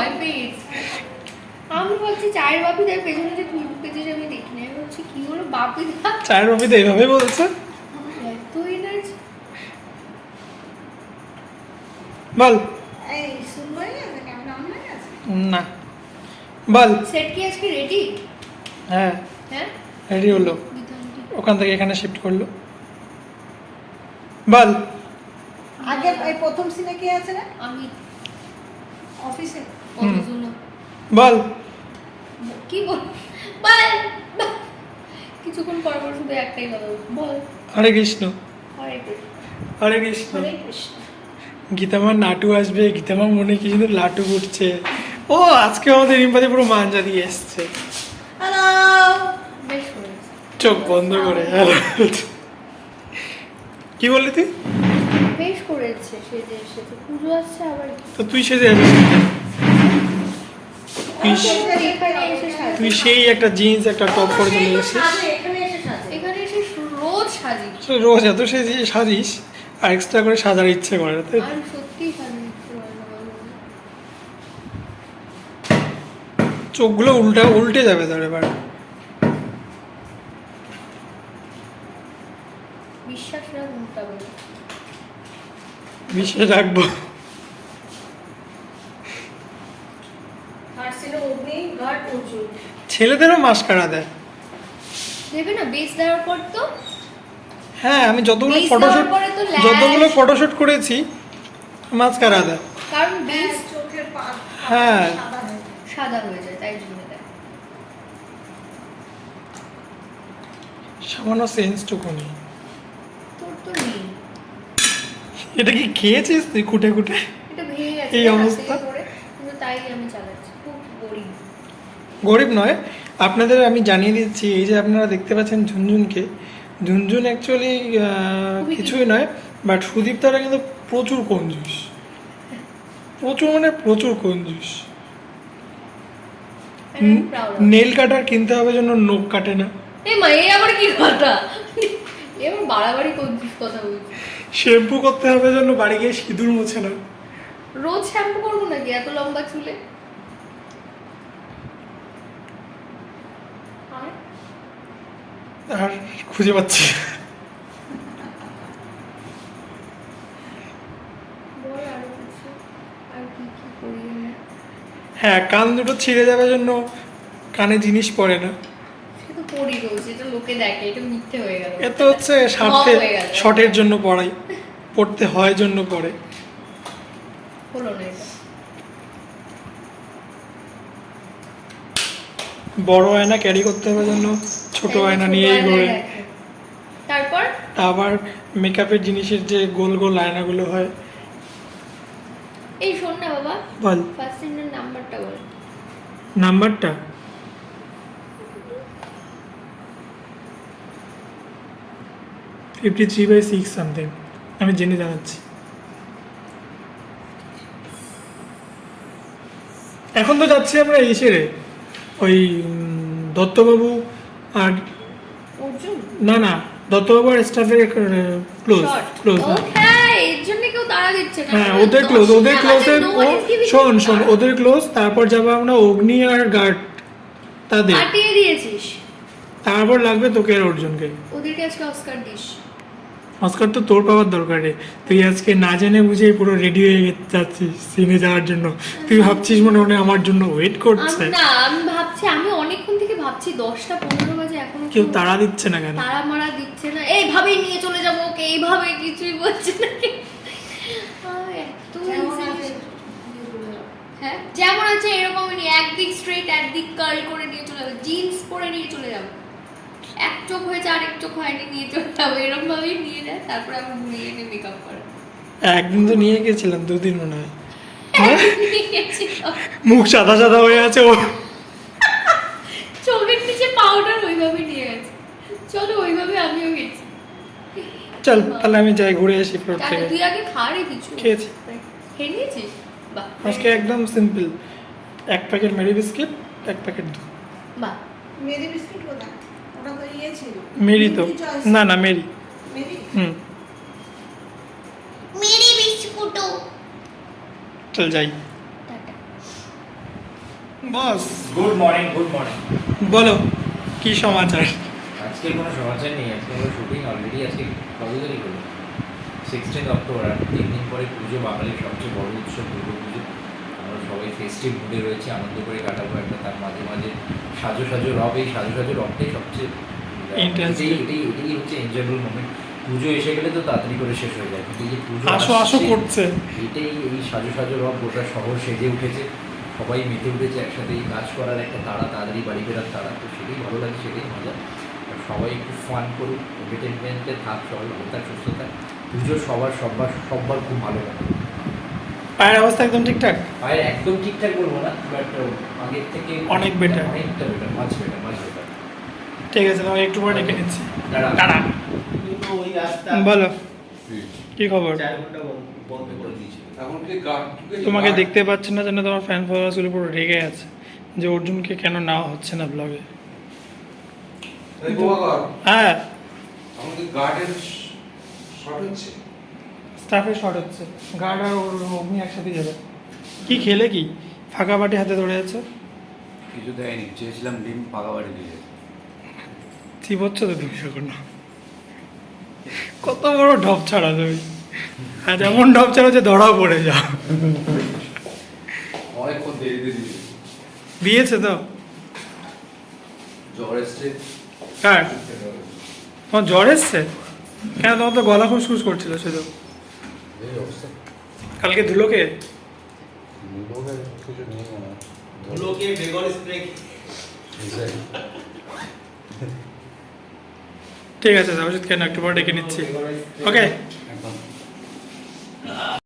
ভয় পেয়েছি। আমি ভাবছি চায়ের বাপি তার পেছনে যে তুই ঢুকেছিস আমি দেখি না আমি ভাবছি কি হলো বাপিদা চায়ের বাপি তো এইভাবে বলছে। এত এনার্জি বল। এই শুনবই না না। বল। সেট কি আজকে রেডি হ্যাঁ। হ্যাঁ? রেডি হলো। ওখান থেকে এখানে শিফট করল। বল। আগে এই প্রথম সিনে কে আছে রে? আমি। অফিসে বল। কি বল। কিছুক্ষণ পর পর শুধু একটাই কথা বল। হরে কৃষ্ণ। হরে কৃষ্ণ। হরে কৃষ্ণ। হরে কৃষ্ণ। গীতামার নাটু আসবে গীতামার মনে কি সুন্দর লাটু করছে ও আজকে আমাদের রিম্পাদি পুরো মাঞ্জা দিয়ে এসছে। চোখ বন্ধ করে কি বললি তুই? বেশ করেছে সে যে এসেছে। পুজো আসছে আবার। তো তুই সেজে যাবি। তুই সে- সেই একটা জিন্স একটা টপ করে চলে এসেছিস। সাজে, এখানে এসে সাজে এখানে এসে রোজ সাজি তো রোজ এত সেজে সাজিস আর এক্সট্রা করে সাজার ইচ্ছে করে তাই পারি। চোখগুলো উল্টা উল্টে যাবে তোর এবার। বিশ্বাস বলে বিশ্বাস রাখব। আর সিনে অগ্নি ছেলেদেরও মাস্কারা দেয়। দেবে না বেস দেওয়ার পর তো? হ্যাঁ আমি যতগুলো ফটোশুট যতগুলো ফটোশুট করেছি মাস্কারা দেয়। কারণ বেস চোখের পা হ্যাঁ। সাদা হয়ে যায়। সাদা হয়ে যায় তাই জন্য দেয়। সামান্য সেন্সটুকু নেই। তোর তো নেই। এটা কি খেয়েছিস তুই কুটে কুটে এটা ভেঙে গেছে এই অবস্থা? তাই আমি চালাচ্ছি। গরিব। নয় আপনাদের আমি জানিয়ে দিচ্ছি এই যে আপনারা দেখতে পাচ্ছেন ঝুনঝুনকে ঝুনঝুন অ্যাকচুয়ালি কিছুই নয় বাট সুদীপ তারা কিন্তু প্রচুর কঞ্জুস প্রচুর মানে প্রচুর কঞ্জুস নেল কাটার কিনতে হবে জন্য নোখ কাটে না। এ মা এই আবার কি কথা? এ বাড়াবাড়ি করছিস কথা শ্যাম্পু করতে হবে জন্য বাড়ি গিয়ে সিঁদুর মোছে না। রোজ শ্যাম্পু করব নাকি এত লম্বা চুলে? আর খুঁজে পাচ্ছি? হ্যাঁ কান দুটো ছিঁড়ে যাওয়ার জন্য কানে জিনিস পড়ে না। সে তো করি রোজ এটা লোকে দেখে এটা মিথ্যে হয়ে গেল। এ তো হচ্ছে স্বার্থে শর্টের জন্য পড়াই পড়তে হয় জন্য পড়ে। হলো না এটা বড় আয়না ক্যারি করতে হবে জন্য ছোট আয়না নিয়েই ঘোরে তারপর? আবার মেকআপের জিনিসের যে গোল গোল আয়নাগুলো হয়। এই শোন না বাবা। বল। ফার্স্ট নাম্বারটা বল। নাম্বারটা fifty three by six something আমি জেনে জানাচ্ছি। এখন তো যাচ্ছি আমরা এসে রে ওই দত্তবাবু আর না না দত্তবাবু আর স্টাফের ক্লোজ ক্লোজ হ্যাঁ। না। হ্যাঁ ওদের ক্লোজ ওদের ক্লোজে ও is giving শোন শোন ওদের ক্লোজ তারপর যাব আমরা অগ্নি আর গার্ড তাদের। তারপর লাগবে তোকে আর অর্জুনকে। ওদেরকে আজকে অস্কার দিস। অস্কার তো তোর পাওয়ার দরকার। রে তুই আজকে না জেনে বুঝে পুরো রেডি হয়ে যাচ্ছিস সিনে যাওয়ার জন্য। তুই ভাবছিস মনে মনে আমার জন্য ওয়েট করছে। না আমি ভাবছি আমি অনেকক্ষণ থেকে ভাবছি দশটা পনেরো বাজে এখনও কেউ তাড়া দিচ্ছে না কেন? তারা মারা দিচ্ছে না। এইভাবেই নিয়ে চলে যাব ওকে এইভাবে কিছুই বলছে না? হ্যাঁ? যেমন আছে এরকমই একদিক স্ট্রেট একদিক কার্ল করে নিয়ে চলে যাব। জিন্স পরে নিয়ে চলে যাব। চোখ হয়েছে আরেক চোখ হয়নি নিয়ে চলে যাব। এরকম ভাবেই নিয়ে যায় তারপরে আবার ঘুরিয়ে এনে মেকআপ করে। একদিন তো নিয়ে গেছিলাম দুদিন মনে হয়। নিয়ে গেছি মুখ সাদা সাদা হয়ে আছে ও। চোখের নিচে পাউডার ওইভাবে নিয়ে গেছে। চলো ওইভাবে আমিও গেছি। চল তাহলে আমি যাই ঘুরে আসি ফ্লোর থেকে। তুই আগে খা রে কিছু। খেয়েছি। খেয়ে নিয়েছিস? বাহ আজকে একদম সিম্পল এক প্যাকেট মেরি বিস্কিট এক প্যাকেট দুধ। বাহ। মেরি বিস্কুট কোথায়? ওটা তো ইয়ে ছিল মেরি তো না না মেরি। মেরি? হুম। মেরি বিস্কুটও। চল যাই। Boss. Good morning good morning. বলো কি সমাচার? আজকে কোনো সমাচার নেই আজকে আমরা শুটিং অলরেডি আজকে কত তারিখ হলো সিক্সটিন অক্টোবর আর তিন দিন পরে পুজো বাঙালির সবচেয়ে বড় উৎসব দুর্গা পুজো। সবাই ফেস্টিভ মুডে রয়েছে আনন্দ করে কাটাবো একটা তার মাঝে মাঝে সাজো সাজো রব এই সাজো সাজো রবটাই সবচেয়ে. এটাই এটাই এটাই হচ্ছে এনজয়েবল মোমেন্ট পুজো এসে গেলে তো তাড়াতাড়ি করে শেষ হয়ে যায় কিন্তু এই যে পুজো আসো আসো করছে। এটাই এই সাজো সাজো রব গোটা শহর সেজে উঠেছে সবাই মেতে উঠেছে একসাথে এই কাজ করার একটা তাড়া তাড়াতাড়ি বাড়ি ফেরার তাড়া তো সেটাই ভালো লাগে সেটাই মজা। আর সবাই একটু ফান করুক এন্টারটেনমেন্টে থাক সবাই ভালো থাক সুস্থ থাক। পুজো সবার সবার সবার খুব ভালো লাগে। পায়ের অবস্থা একদম ঠিকঠাক? আর একদম ঠিকঠাক বলব না বাট আগের থেকে অনেক better. অনেকটা বেটার মাছ বেটার মাছ বেটার ঠিক আছে তোমাকে একটু পরে ডেকে নিচ্ছি। দাঁড়া। টাটা বলো। কি খবর? চার ঘণ্টা বন্ধ করে দিয়েছি এখন কি গার্ড ঢুকেছে? তোমাকে দেখতে পাচ্ছি না যেন তোমার ফ্যান ফলোয়ার্সগুলো পুরো রেগে আছে যে অর্জুনকে কেন নেওয়া হচ্ছে না ব্লগে হ্যাঁ। কি গার্ডের শর্ট হচ্ছে? স্টাফের শর্ট হচ্ছে। গার্ড আর ওর অগ্নি একসাথে যাবে। কি খেলে কি? ফাঁকা বাটি হাতে ধরে আছে? কিছু দেয়নি চেয়েছিলাম ডিম পাকা বাড়ি দিয়ে ঠিক হচ্ছে তো তুমি এখন কত বড় ঢপ ছাড়া তুমি। আর এমন ঢপ ছাড়া যে ধরাও পড়ে যাও অনেকক্ষণ দেরিতে দিয়েছে। তো? জ্বর এসছে। কার তোমার জ্বর এসছে? কেন? তোমার তো গলা খুসখুস করছিল শুধু। অবস্থা কালকে ধুলোকে? বেগর স্প্রে ঠিক আছে ওষুধ কেন? একটু পরে ডেকে নিচ্ছি। ওকে